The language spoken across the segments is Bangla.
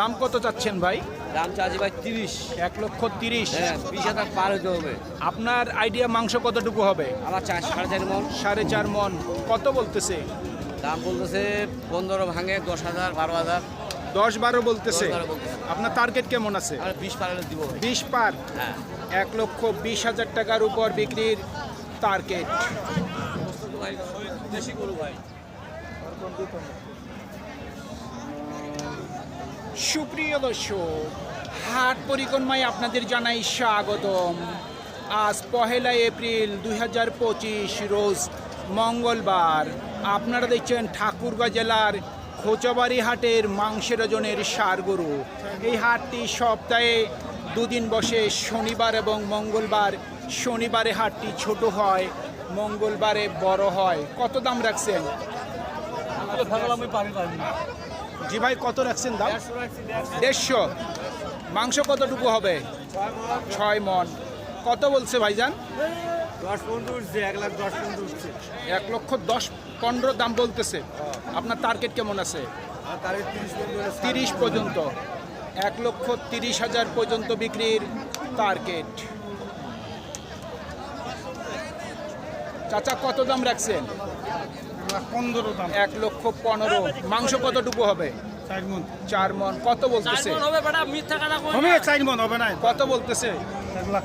দাম কত চাচ্ছেন ভাই? দাম চাচ্ছি ভাই তিরিশ। এক লক্ষ তিরিশ। হ্যাঁ বিশ হাজার পার হতে হবে। আপনার আইডিয়া মাংস কতটুকু হবে? আমার চার সাড়ে চার মন। সাড়ে চার মন। কত বলতেছে? দাম বলতেছে পনেরো ভাঙে দশ হাজার বারো হাজার। দশ বারো বলতেছে। আপনার টার্গেট কেমন আছে? বিশ পার দিব। বিশ পার? হ্যাঁ। এক লক্ষ বিশ হাজার টাকার উপর বিক্রির টার্গেট সুপ্রিয় দর্শক, হাট পরিক্রমায় আপনাদের জানাই স্বাগতম। আজ পহেলা এপ্রিল দু হাজার পঁচিশ, রোজ মঙ্গলবার। আপনারা দেখছেন ঠাকুরগাঁ জেলার খোঁচাবাড়ি হাটের মাংসের ওজনের সার গরু এই হাটটি সপ্তাহে দুদিন বসে শনিবার এবং মঙ্গলবার। শনিবারে হাটটি ছোট হয়, মঙ্গলবারে বড় হয়। কত দাম রাখছেন? জি ভাই কত রাখছেন দাম? দেড়শো। মাংস কতটুকু হবে? ছয় মন। কত বলছে ভাইজান? এক লক্ষ দশ পনেরো দাম বলতেছে। আপনার টার্গেট কেমন আছে? তিরিশ পর্যন্ত। এক লক্ষ তিরিশ হাজার পর্যন্ত বিক্রির টার্গেট চাচা কত দাম রাখছেন? পনেরো দাম। এক লক্ষ পনেরো। মাংস কতটুকু হবে? চার মন। চার মন। কত বলতেছে? চার মন হবে না। কত বলতেছে? এক লাখ।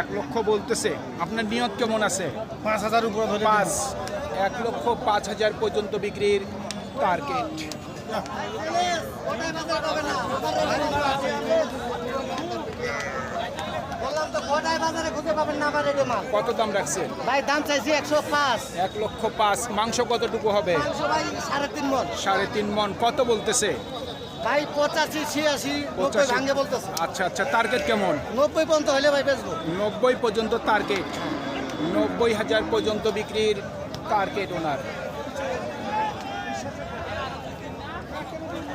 এক লক্ষ বলতেছে। আপনার নিয়ত কেমন আছে? পাঁচ হাজার উপরে ধরে পাঁচ। এক লক্ষ পাঁচ হাজার পর্যন্ত বিক্রির টার্গেট না। কত দাম রাখছেন? ভাই দাম চাইছি একশো পাঁচ। এক লক্ষ পাঁচ। মাংস কতটুকু হবে? সাড়ে তিন মন সাড়ে তিন মন কত বলতেছে? ভাই পঁচাশি ছিয়াশি নব্বই পঁচাশি। ভাঙ্গে বলতেছে। আচ্ছা আচ্ছা টার্গেট কেমন? নব্বই পর্যন্ত হলে ভাই বেচবো। নব্বই পর্যন্ত টার্গেট নব্বই হাজার পর্যন্ত বিক্রির টার্গেট ওনার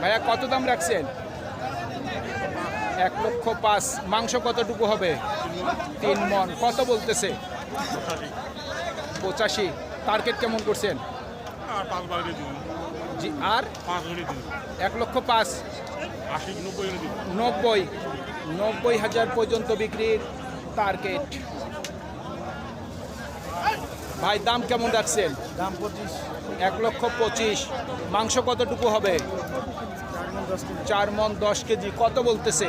ভাইয়া কত দাম রাখছেন? এক লক্ষ পাঁচ। মাংস কতটুকু হবে? তিন মন। কত বলতেছে? পঁচাশি। টার্গেট কেমন করছেন? জি আর? এক লক্ষ পাঁচ। নব্বই নব্বই। হাজার পর্যন্ত বিক্রির টার্গেট ভাই দাম কেমন রাখছেন? দাম পঁচিশ। এক লক্ষ পঁচিশ। মাংস কতটুকু হবে? চার চার মন দশ কেজি। কত বলতেছে?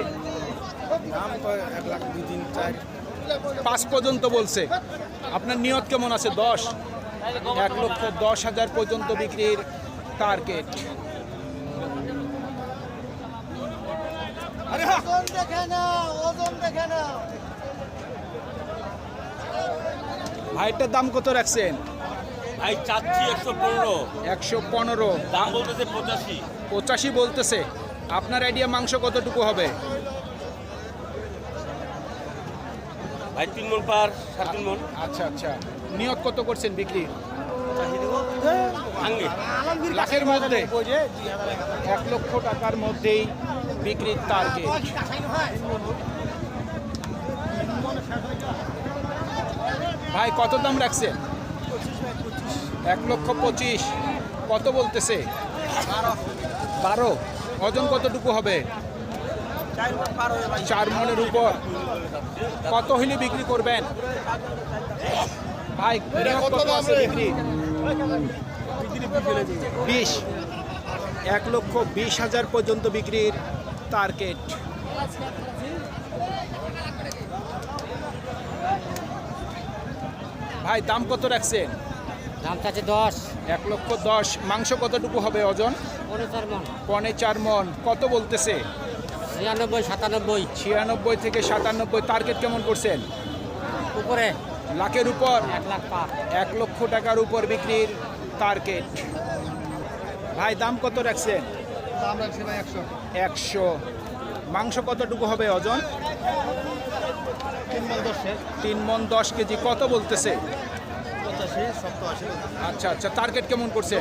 দাম তো এক লাখ দুই তিন চার। পাঁচ পর্যন্ত বলছে। আপনার নিয়ত কেমন আছে? দশ? এক লক্ষ দশ হাজার পর্যন্ত বিক্রির টার্গেট ভাইটার দাম কত রাখছেন? ভাই চাচ্ছি একশো পনেরো। একশো পনেরো। দাম বলতেছে পঁচাশি। পঁচাশি বলতেছে। আপনার আইডিয়া মাংস কতটুকু হবে? ভাই তিন মন পার সাড়ে তিন মন। আচ্ছা আচ্ছা। নিয়ত কত করছেন বিক্রি? লাখের মধ্যে। এক লক্ষ টাকার মধ্যেই বিক্রির টার্গেট ভাই কত দাম রাখছেন? এক লক্ষ পঁচিশ। কত বলতেছে? বারো। ওজন কতটুকু হবে? চার মনের উপর। কত হইলে বিক্রি করবেন? ভাই কত আছে বিক্রি? বিশ। এক লক্ষ বিশ হাজার পর্যন্ত বিক্রির টার্গেট। ভাই দাম কত রাখছেন? দাম চাইছে দশ। এক লক্ষ দশ। মাংস কতটুকু হবে ওজন? পনেরো চার মন। পনে চার মন। কত বলতেছে? ছিয়ানব্বই সাতানব্বই। ছিয়ানব্বই থেকে সাতানব্বই টার্গেট কেমন করছেন? উপরে। লাখের উপর? এক লাখ এক লক্ষ টাকার উপর বিক্রির টার্গেট ভাই দাম কত রাখছেন? দাম রাখছে ভাই একশো। একশো। মাংস কতটুকু হবে ওজন? তিন মন দশে কেজি। কত বলতেছে? আচ্ছা আচ্ছা টার্গেট কেমন করছে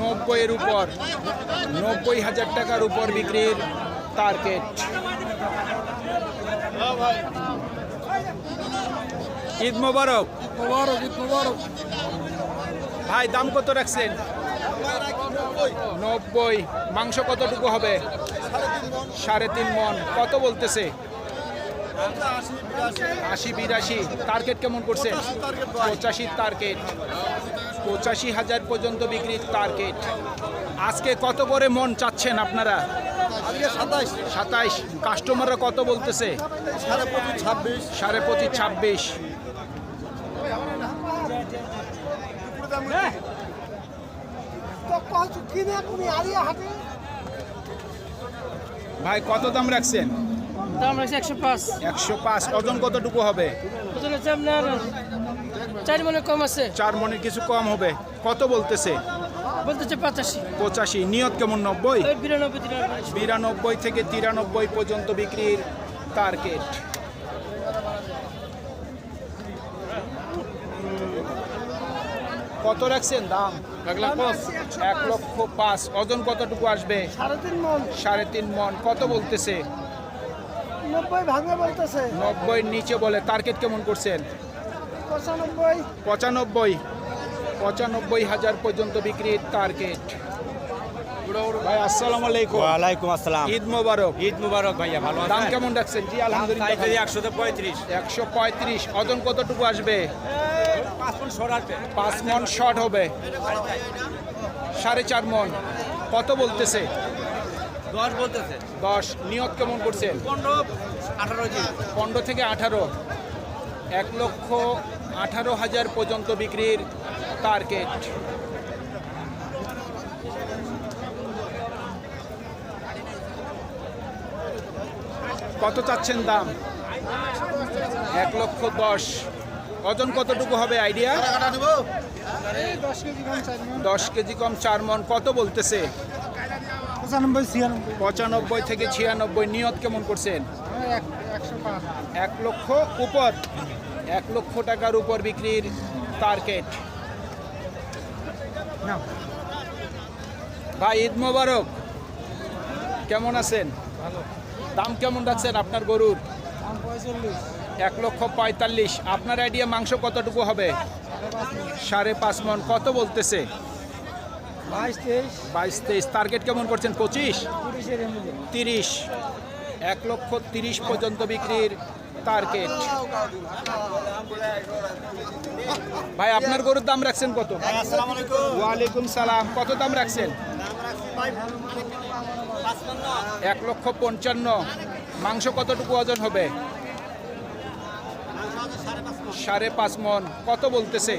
নব্বইয়ের উপর। নব্বই হাজার টাকার উপর বিক্রির টার্গেট। ঈদ মোবারক। মোবারক ঈদ মোবারক ভাই, দাম কত রাখছেন? নব্বই। মাংস কতটুকু হবে? সাড়ে তিন মন। কত বলতেছে? আশি বিরাশি। টার্গেট কেমন করছে? পঁচাশি টার্গেট। পঁচাশি হাজার পর্যন্ত বিক্রির টার্গেট। আজকে কত করে মন চাচ্ছেন আপনারা? সাতাইশ। কাস্টমাররা কত বলতেছে? সাড়ে পঁচিশ ছাব্বিশ। ভাই কত দাম রাখছেন? দাম রাখছে একশো পাঁচ। একশো পাঁচ। ওজন কতটুকু হবে? ওজন হচ্ছে আপনার চার মনে কম আছে। চার মনের কিছু কম হবে। কত বলতেছে? বলতেছে পঁচাশি। পঁচাশি। নিয়ত কেমন নব্বই? বিরানব্বই বিরানব্বই থেকে তিরানব্বই পর্যন্ত বিক্রির টার্গেট কত রাখছেন দাম? এক লক্ষ পাঁচ। ওজন কতটুকু আসবে? সাড়ে তিন মন। সাড়ে তিন মন। কত বলতেছে? নব্বই ভাঙে বলতেছে। নব্বই নিচে বলে। টার্গেট কেমন করছেন? পঁচানব্বই। পঁচানব্বই। পঁচানব্বই হাজার পর্যন্ত বিক্রির টার্গেট ভাই আসসালামু আলাইকুম। ওয়ালাইকুম আসসালাম। ঈদ মোবারক। ঈদ মুবারক ভাইয়া ভালো দাম কেমন রাখছেন? জি আলহামদুলিল্লাহ চাইতে একশো পঁয়ত্রিশ। একশো পঁয়ত্রিশ। ওজন কতটুকু আসবে? পাঁচ মন শর্ট হবে। সাড়ে চার মন। কত বলতেছে? দশ বলতেছে। দশ। নিয়ত কেমন করছেন? পনেরো আঠারো জি। পনেরো থেকে আঠারো। এক লক্ষ আঠারো হাজার পর্যন্ত বিক্রির টার্গেট কত চাচ্ছেন দাম? এক লক্ষ দশ। ওজন কতটুকু হবে? আইডিয়া? দশ কেজি কম, চার মন। কত বলতেছে? পঁচানব্বই থেকে ছিয়ানব্বই। নিয়ত কেমন করছেন? একশো এক লক্ষ উপর। এক লক্ষ টাকার উপর বিক্রির টার্গেট ভাই ঈদ মোবারক। কেমন আছেন? দাম কেমন রাখছেন আপনার গরুর? এক লক্ষ পঁয়তাল্লিশ। আপনার আইডিয়া মাংস কতটুকু হবে? সাড়ে পাঁচ মন। কত বলতেছে? বাইশ তেইশ। টার্গেট কেমন করছেন? পঁচিশ? তিরিশ। এক লক্ষ তিরিশ পর্যন্ত বিক্রির টার্গেট। ভাই আপনার গরুর দাম রাখছেন কত? ওয়ালাইকুম সালাম। কত দাম রাখছেন? এক লক্ষ পঞ্চান্ন। মাংস কতটুকু ওজন হবে? সাড়ে পাঁচ মন। কত বলতেছে?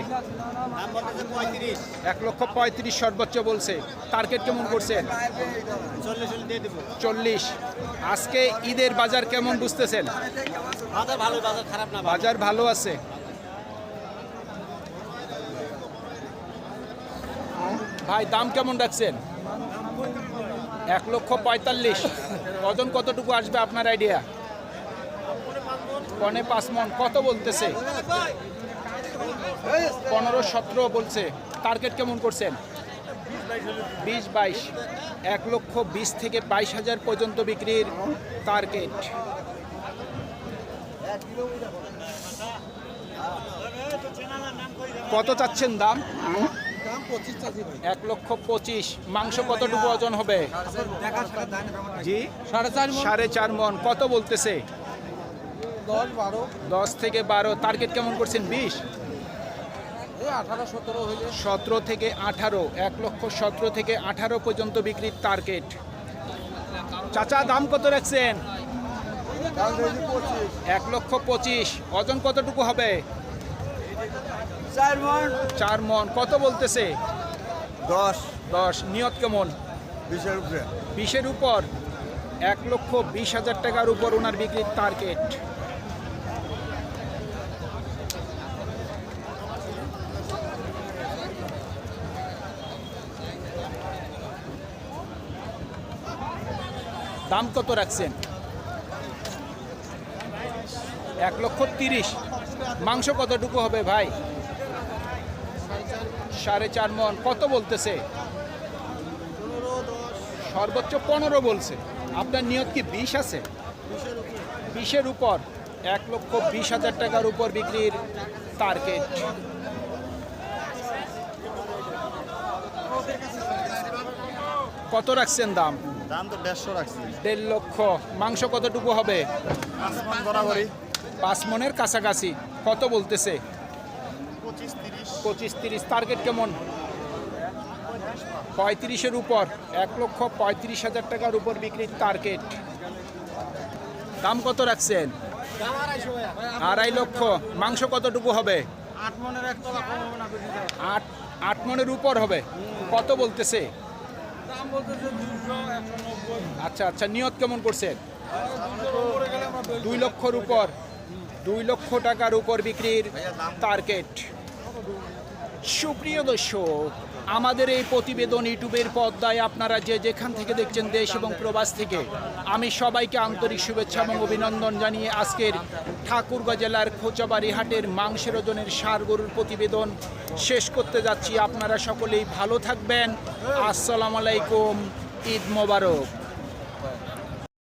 এক লক্ষ পঁয়ত্রিশ সর্বোচ্চ বলছে। টার্গেট কেমন করছেন চল্লিশ। আজকে ঈদের বাজার কেমন বুঝতেছেন? বাজার ভালো আছে। ভাই, দাম কেমন রাখছেন? এক লক্ষ পঁয়তাল্লিশ। ওজন কতটুকু আসবে আপনার আইডিয়া পনে পাঁচ মন। কত বলতেছে? পনেরো, সতেরো বলছে। টার্গেট কেমন করছেন? বিশ বাইশ। এক লক্ষ বিশ থেকে বাইশ হাজার পর্যন্ত বিক্রির টার্গেট কত চাচ্ছেন দাম? ভাই। এক লক্ষ পঁচিশ। মাংস কতটুকু ওজন হবে? জি। সাড়ে চার মন? কত বলতেছে? দশ থেকে বারো। টার্গেট কেমন করছেন? বিশ? আঠারো সতেরো থেকে আঠারো। এক লক্ষ সতেরো থেকে আঠারো পর্যন্ত বিক্রির টার্গেট চাচা দাম কত রাখছেন? এক লক্ষ পঁচিশ। ওজন কতটুকু হবে? চার মন। চার মন। কত বলতেছে? দশ। দশ। নিয়ত কেমন? বিশের উপরে। বিশের উপর। এক লক্ষ বিশ হাজার টাকার উপর ওনার বিক্রির টার্গেট দাম কত রাখছেন? এক লক্ষ তিরিশ। মাংস কতটুকু হবে ভাই? সাড়ে চার মন। কত বলতেছে? সর্বোচ্চ পনেরো বলছে। আপনার নিয়ত কি বিশ আছে? বিশের উপর। এক লক্ষ বিশ হাজার টাকার উপর বিক্রির টার্গেট। কত রাখছেন দাম? দাম তো দেড়শো রাখছি। দেড় লক্ষ। মাংস কতটুকু হবে? বরাবরই। পাঁচ মনের কাছাকাছি। কত বলতেছে? পঁচিশ তিরিশ। টার্গেট কেমন? পঁয়ত্রিশের উপর। এক লক্ষ পঁয়ত্রিশ হাজার টাকার উপর বিক্রির টার্গেট দাম কত রাখছেন? আড়াই লক্ষ। মাংস কতটুকু হবে? আট আট মনের উপর হবে। কত বলতেছে? আচ্ছা আচ্ছা। নিয়ত কেমন করছেন? দুই লক্ষর উপর। দুই লক্ষ টাকার উপর বিক্রির টার্গেট। সুপ্রিয় দর্শক, আমাদের এই প্রতিবেদন ইউটিউবের পর্দায় আপনারা যে যেখান থেকে দেখছেন দেশ এবং প্রবাস থেকে, আমি সবাইকে আন্তরিক শুভেচ্ছা এবং অভিনন্দন জানিয়ে আজকের ঠাকুরগাঁ জেলার খোঁচাবাড়ি হাটের মাংসের ওজনের সার গরুর প্রতিবেদন শেষ করতে যাচ্ছি। আপনারা সকলেই ভালো থাকবেন। আসসালামু আলাইকুম। ঈদ মোবারক।